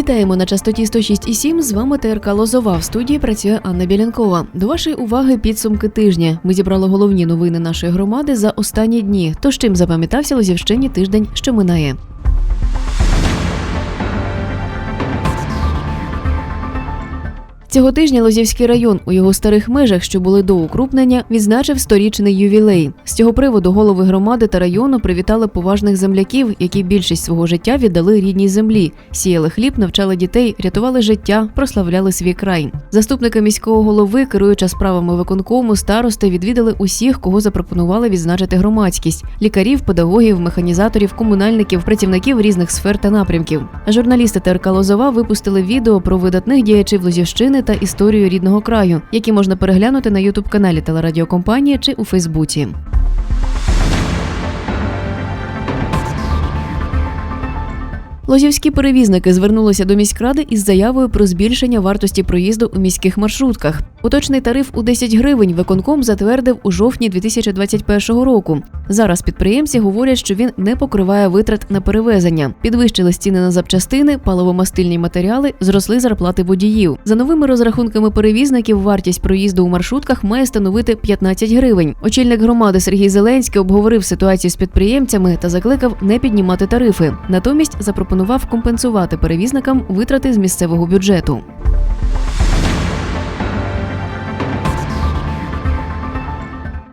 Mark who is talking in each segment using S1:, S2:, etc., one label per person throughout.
S1: Вітаємо на частоті 106,7. З вами ТРК Лозова. В студії працює Анна Білянкова. До вашої уваги підсумки тижня. Ми зібрали головні новини нашої громади за останні дні. Тож чим запам'ятався Лозівщині тиждень, що минає. Цього тижня Лозівський район у його старих межах, що були до укрупнення, відзначив сторічний ювілей. З цього приводу голови громади та району привітали поважних земляків, які більшість свого життя віддали рідній землі, сіяли хліб, навчали дітей, рятували життя, прославляли свій край. Заступники міського голови, керуюча справами виконкому, старости відвідали усіх, кого запропонували відзначити громадськість: лікарів, педагогів, механізаторів, комунальників, працівників різних сфер та напрямків. Журналісти ТРК Лозова випустили відео про видатних діячів Лозівщини та історію рідного краю, які можна переглянути на ютуб каналі телерадіокомпанії чи у Фейсбуці. Лозівські перевізники звернулися до міськради із заявою про збільшення вартості проїзду у міських маршрутках. Уточний тариф у 10 гривень виконком затвердив у жовтні 2021 року. Зараз підприємці говорять, що він не покриває витрат на перевезення. Підвищили ціни на запчастини, паливомастильні матеріали, зросли зарплати водіїв. За новими розрахунками перевізників, вартість проїзду у маршрутках має становити 15 гривень. Очільник громади Сергій Зеленський обговорив ситуацію з підприємцями та закликав не піднімати тарифи. Натомість запропонував компенсувати перевізникам витрати з місцевого бюджету.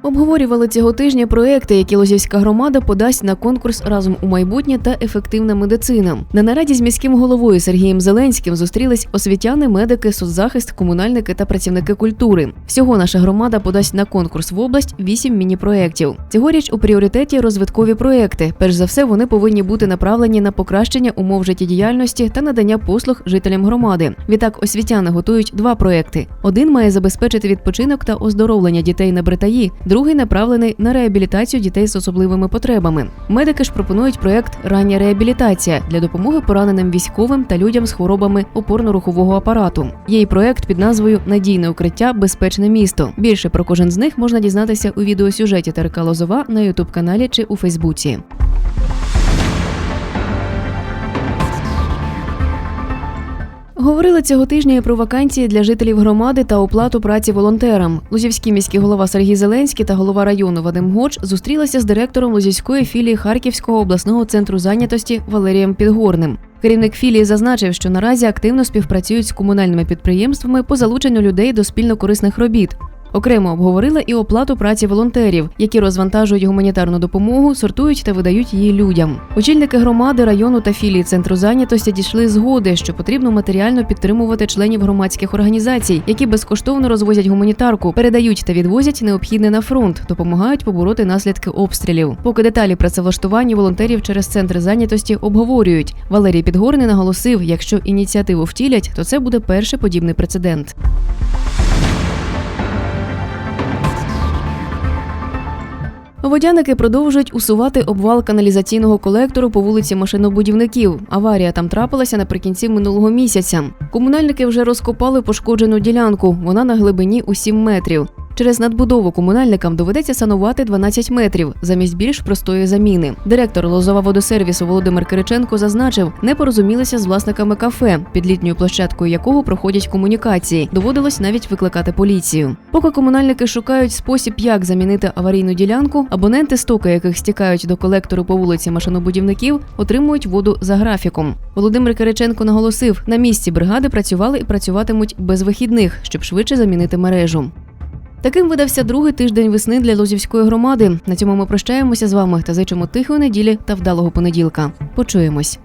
S1: Обговорювали цього тижня проекти, які Лозівська громада подасть на конкурс разом у майбутнє та ефективна медицина. На нараді з міським головою Сергієм Зеленським зустрілись освітяни, медики, соцзахист, комунальники та працівники культури. Всього наша громада подасть на конкурс в область вісім міні-проєктів. Цьогоріч у пріоритеті розвиткові проекти. Перш за все, вони повинні бути направлені на покращення умов життєдіяльності та надання послуг жителям громади. Відтак освітяни готують два проекти. Один має забезпечити відпочинок та оздоровлення дітей на Бритаї, другий направлений на реабілітацію дітей з особливими потребами. Медики ж пропонують проект Рання реабілітація для допомоги пораненим військовим та людям з хворобами опорно-рухового апарату. Є й проект під назвою Надійне укриття, безпечне місто. Більше про кожен з них можна дізнатися у відеосюжеті Терека Лозова на Ютуб каналі чи у Фейсбуці. Говорили цього тижня і про вакансії для жителів громади та оплату праці волонтерам. Лузівський міський голова Сергій Зеленський та голова району Вадим Гоч зустрілися з директором Лузівської філії Харківського обласного центру зайнятості Валерієм Підгорним. Керівник філії зазначив, що наразі активно співпрацюють з комунальними підприємствами по залученню людей до спільно-корисних робіт. Окремо обговорили і оплату праці волонтерів, які розвантажують гуманітарну допомогу, сортують та видають її людям. Очільники громади, району та філії центру зайнятості дійшли згоди, що потрібно матеріально підтримувати членів громадських організацій, які безкоштовно розвозять гуманітарку, передають та відвозять необхідне на фронт, допомагають побороти наслідки обстрілів. Поки деталі працевлаштування волонтерів через центри зайнятості обговорюють. Валерій Підгорний наголосив, якщо ініціативу втілять, то це буде перший подібний прецедент. Водяники продовжують усувати обвал каналізаційного колектору по вулиці машинобудівників. Аварія там трапилася наприкінці минулого місяця. Комунальники вже розкопали пошкоджену ділянку. Вона на глибині у 7 метрів. Через надбудову комунальникам доведеться санувати 12 метрів замість більш простої заміни. Директор Лозова водосервісу Володимир Кириченко зазначив, не порозумілися з власниками кафе, під літньою площадкою якого проходять комунікації. Доводилось навіть викликати поліцію. Поки комунальники шукають спосіб, як замінити аварійну ділянку, абоненти стоки, яких стікають до колектору по вулиці машинобудівників, отримують воду за графіком. Володимир Кириченко наголосив, на місці бригади працювали і працюватимуть без вихідних, щоб швидше замінити мережу. Таким видався другий тиждень весни для Лозівської громади. На цьому ми прощаємося з вами та зичимо тихої неділі та вдалого понеділка. Почуємось.